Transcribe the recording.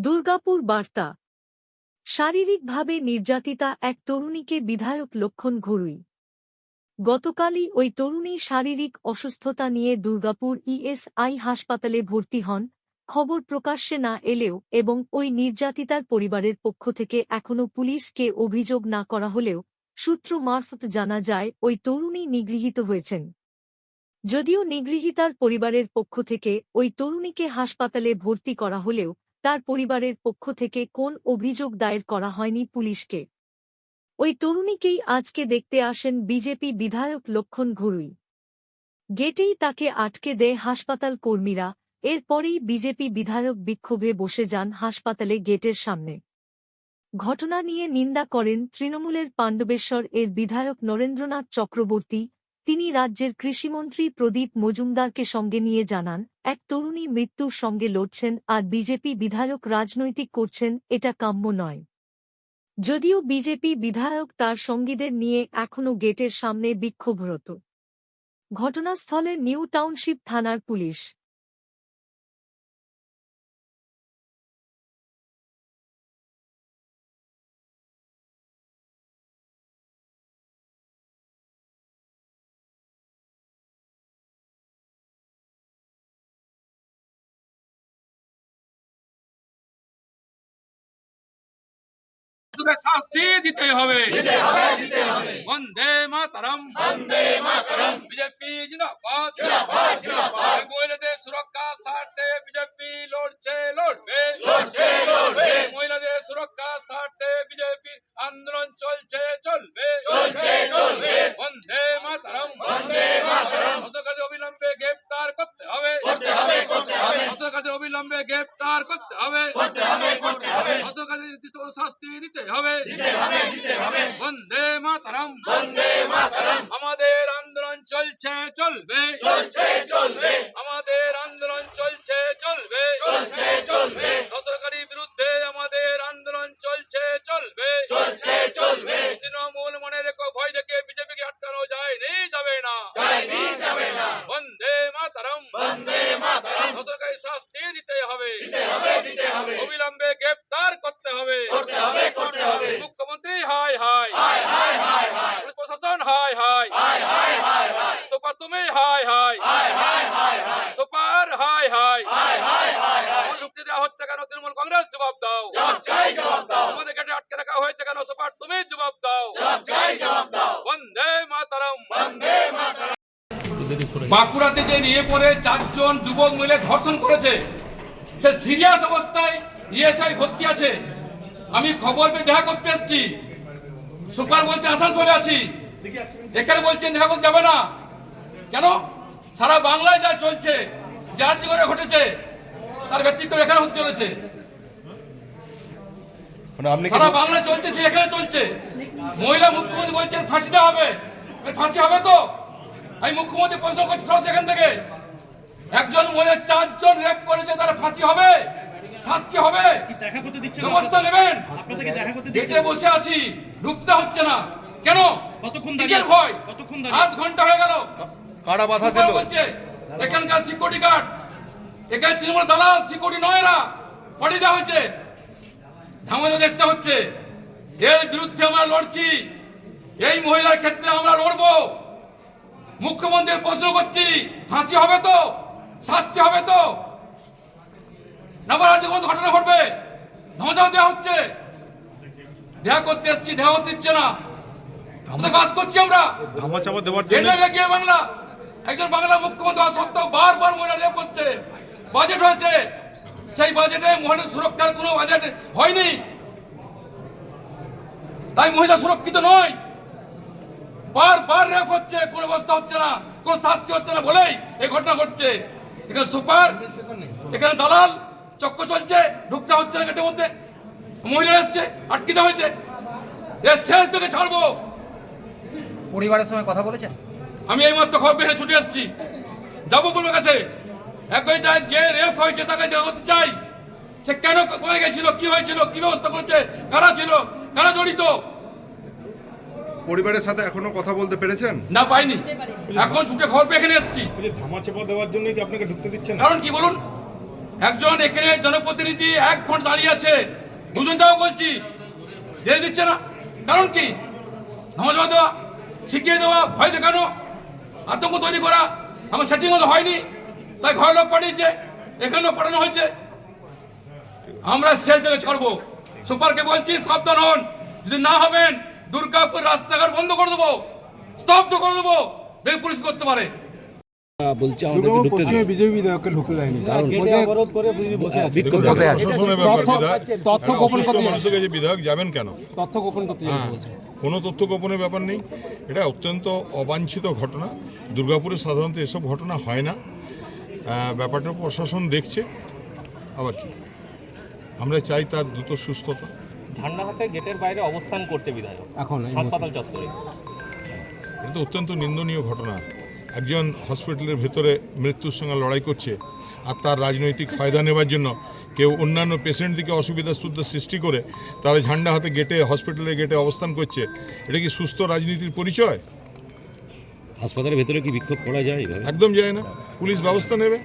দুর্গাপুর বার্তা। শারীরিকভাবে নির্যাতিতা এক তরুণীকে বিধায়ক লক্ষণ ঘরুই। গতকালই ওই তরুণী শারীরিক অসুস্থতা নিয়ে দুর্গাপুর ইএসআই হাসপাতালে ভর্তি হন, খবর প্রকাশ্যে না এলেও এবং ওই নির্যাতিতার পরিবারের পক্ষ থেকে এখনও পুলিশকে অভিযোগ না করা হলেও সূত্র মারফত জানা যায়, ওই তরুণী নিগৃহীত হয়েছেন। যদিও নিগৃহীতার পরিবারের পক্ষ থেকে ওই তরুণীকে হাসপাতালে ভর্তি করা হলেও তার পরিবারের পক্ষ থেকে কোন অভিযোগ দায়ের করা হয়নি পুলিশকে। ওই তরুণীকেই আজকে দেখতে আসেন বিজেপি বিধায়ক লক্ষণ ঘুরুই। গেটেই তাকে আটকে দেয় হাসপাতাল কর্মীরা, এরপরেই বিজেপি বিধায়ক বিক্ষোভে বসে যান হাসপাতালে গেটের সামনে। ঘটনা নিয়ে নিন্দা করেন তৃণমূলের পাণ্ডবেশ্বর এর বিধায়ক নরেন্দ্রনাথ চক্রবর্তী তিনি রাজ্যের কৃষিমন্ত্রী প্রদীপ মজুমদারকে সঙ্গে নিয়ে জানান, এক তরুণী মৃত্যুর সঙ্গে লড়ছেন আর বিজেপি বিধায়ক রাজনৈতিক করছেন, এটা কাম্য নয়। যদিও বিজেপি বিধায়ক তার সঙ্গীদের নিয়ে এখনও গেটের সামনে বিক্ষোভরত। ঘটনাস্থলে নিউ টাউনশিপ থানার পুলিশ তোকে শাস্তি দিতে হবে বন্দে মাতরম বিজেপি জিন্দাবাদ এই মহিলাদের সুরক্ষা স্বার্থে বিজেপি লড়ছে লড়বে এই মহিলাদের সুরক্ষা স্বার্থে বিজেপি আন্দোলন চলছে চলবে বন্দে মাতরম হস্তকারী অবিলম্বে গ্রেপ্তার করতে হবে হস্তকারী অবিলম্বে গ্রেপ্তার করতে হবে হস্তকারী নির্দিষ্ট শাস্তি দিতে হবে বন্দে মাতরম। আমাদের আন্দোলন চলছে চলবে। চলছে চলবে। আমাদের আন্দোলন চলছে চলবে। চলছে চলবে। সরকারি বিরুদ্ধে আমাদের আন্দোলন চলছে চলবে। চলছে চলবে। তৃণমূল মনে রেখো ভয় দেখে বিজেপি বিজেপিকে আটকানো যায়নি যাবে না। যায়নি যাবে না। বন্দে মাতরম। সরকারি শাস্তি দিতে হবে। অবিলম্বে গ্রেপ্তার করতে হবে মুখ্যমন্ত্রী হাই হাই পুলিশ হাই হাই। সুপার তুমি হাই হাই। সুপার হাই হাই আমাদের ঢুকতে দেওয়া হচ্ছে কেন? তৃণমূল কংগ্রেস জবাব দাও। আমাদের গেটে আটকে রাখা হয়েছে কেন? সুপার তুমি জবাব দাও। বন্দে মাতরম। বাঁকুড়া থেকে নিয়ে পরে চারজন যুবক মিলে ধর্ষণ করেছে। সে সিরিয়াস অবস্থায় ইএসআই ভর্তি আছে। আমি খবর পেয়ে দেখা করতে এসেছি। সুপার বলছে আসানসোলে আছি। এখানে বলছেন দেখা করতে যাবে না। কেন? সারা বাংলায় যা চলছে যার জীবনে ঘটেছে তার ব্যতিক্রম এখানে হতে চলেছে। মানে সারা বাংলা চলছে সে এখানে চলছে। মহিলা মুখ্যমন্ত্রী বলছেন ফাঁসি দেওয়া হবে। ফাঁসি হবে তো? আমি মুখ্যমন্ত্রী প্রশ্ন করছি এখান থেকে। একজন মহিলা চারজন রেপ করেছে তার ফাঁসি হবে? শাস্তি হবে? কি দেখা করতে দিচ্ছে না? ব্যবস্থা নেবেন? আপনাদেরকে দেখা করতে দিচ্ছে? বসে আছি ঢুকতে হচ্ছে না। কেন? কতক্ষণ দাঁড়িয়ে ভয়? কতক্ষণ দাঁড়িয়ে আধ ঘণ্টা হয়ে গেল। কারা বাধা দিল বলছে? এখানকার সিকিউরিটি গার্ড এখানে তৃণমূল দালাল সিকিউরিটি নয় এরা পাঠিয়ে দেওয়া হয়েছে। ধামানো দেশটা হচ্ছে। এর বিরুদ্ধে আমরা লড়ছি। এই মহিলার ক্ষেত্রে আমরা লড়বো। মুখ্যমন্ত্রীর প্রশ্ন করছি ফাঁসি হবে তো? শাস্তি হবে তো? নাবার কোনো ঘটনা ঘটবে। ধমজাও দেওয়া হচ্ছে। দেখা করতে এসছি দেখা করতে দিচ্ছে না। বাস করছি আমরা। ধামা চাপা দেওয়ার জন্য গিয়ে বাংলা। একজন বাংলা মুখ্যমন্ত্রী হওয়া সত্ত্বেও বারবার মহিলা রেপ হচ্ছে বাজেট হয়েছে। সেই বাজেটে মহিলা সুরক্ষার কোনো বাজেট হয়নি। তাই মহিলা সুরক্ষিত নয়। বারবার রেপ হচ্ছে কোনো ব্যবস্থা হচ্ছে না কোনো শাস্তি হচ্ছে না বলেই এই ঘটনা ঘটছে। এখানে সুপার এখানে দালাল চক্র চলছে ঢুকতে হচ্ছে না গেটের মধ্যে। মহিলা এসছে আটকিতে হয়েছে। এর শেষ থেকে ছাড়বো। পরিবারের সঙ্গে কথা বলেছেন? আমি এই মাত্র খবর পেয়ে ছুটে এসেছি। যাব বলবে কাছে। একই যায় যে রেপ হয়েছে তাকে জানাতে চাই। সে কেন কোথায় গেছিল কি হয়েছিল কি ব্যবস্থা করেছে কারা ছিল কারা জড়িত? পরিবারের সাথে এখনও কথা বলতে পেরেছেন? না পাইনি। এখন ছুটে খবর পেয়ে এখানে এসেছি। ধামা চাপা দেওয়ার জন্য কি আপনাকে ঢুকতে দিচ্ছেন? কারণ কি বলুন? একজন এখানে জনপ্রতিনিধি এক ঘণ্টা দাঁড়িয়ে আছে। দুজন যাও বলছি দিয়ে দিচ্ছে না। কারণ কি? নামাজ পড়া দেওয়া। শিখিয়ে দেওয়া ভয় দেখানো আতঙ্ক তৈরি করা আমার সেটিং তো হয়নি তাই ঘর লোক পাঠিয়েছে এখানেও পাঠানো হয়েছে। আমরা সেই জায়গায় ছাড়বো। সুপারকে বলছি সাবধান হন। যদি না হবেন দুর্গাপুর রাস্তাঘাট বন্ধ করে দেবো স্তব্ধ করে দেবো দেখে পুলিশ করতে পারে। বলছে বিজেপি বিধায়ককে ঢুকতে দেয়নি। তথ্য- বিধায়ক গোপন করতে বিধায়ক যাবেন কেন? তথ্য গোপন করতে। কোনো তথ্য গোপনের ব্যাপার নেই। এটা অত্যন্ত অবাঞ্ছিত ঘটনা। দুর্গাপুরে সাধারণত এসব ঘটনা হয় না। ব্যাপারটা প্রশাসন দেখছে। আবার কি? আমরা চাই তার দ্রুত সুস্থতা। ঝান্ডাহাটে গেটের বাইরে অবস্থান করছে বিধায়ক। এখন হাসপাতাল চত্বরে। এটা তো অত্যন্ত নিন্দনীয় ঘটনা। একজন হসপিটালের ভেতরে মৃত্যুর সঙ্গে লড়াই করছে। আর তার রাজনৈতিক ফায়দা নেবার জন্য কেউ অন্যান্য পেশেন্ট দিকে অসুবিধা সুবিধা সৃষ্টি করে তারা ঝান্ডা হাতে গেটে হসপিটালে গেটে অবস্থান করছে। এটা কি সুস্থ রাজনীতির পরিচয়? হাসপাতালের ভেতরে কি বিক্ষোভ করা যায় একদম যায় না। পুলিশ ব্যবস্থা নেবে।